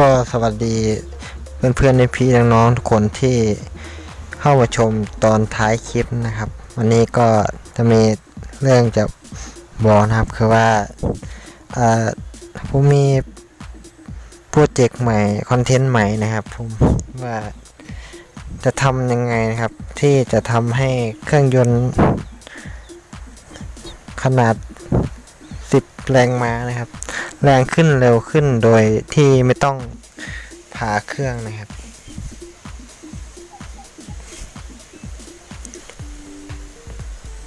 ก็สวัสดีเพื่อนๆในพี่น้องๆทุกคนที่เข้ามาชมตอนท้ายคลิปนะครับ วันนี้ก็จะมีเรื่องจะบอกนะครับคือว่าอ่าผมมีโปรเจกต์ใหม่คอนเทนต์ใหม่นะครับผมว่าจะทำยังไงนะครับ ที่จะทำให้เครื่องยนต์ขนาด 10 แรงม้านะครับ แรงขึ้นเร็วขึ้นโดยที่ไม่ต้องผ่าเครื่องนะครับ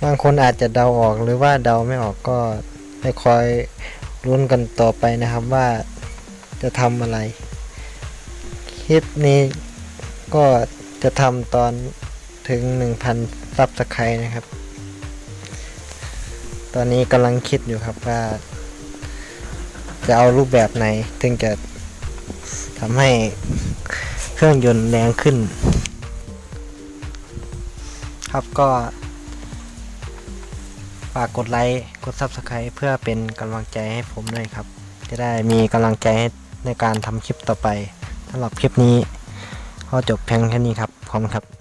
บางคนอาจจะเดาออกหรือว่าเดาไม่ออกก็ให้คอยรุ้นกันต่อไปนะครับว่าจะทำอะไร คลิปนี้ก็จะทำตอนถึง 1,000ซับสไครต์นะครับ ตอนนี้กำลังคิดอยู่ครับว่า จะเอารูปแบบไหนถึงจะทำให้เครื่องยนต์แรงขึ้น ครับก็ฝากกดไลค์กด Subscribe เพื่อเป็นกำลังใจให้ผมด้วยครับ จะได้มีกำลังใจในการทำคลิปต่อไปสำหรับคลิปนี้ก็จบเพียงแค่นี้ครับ ขอบคุณครับ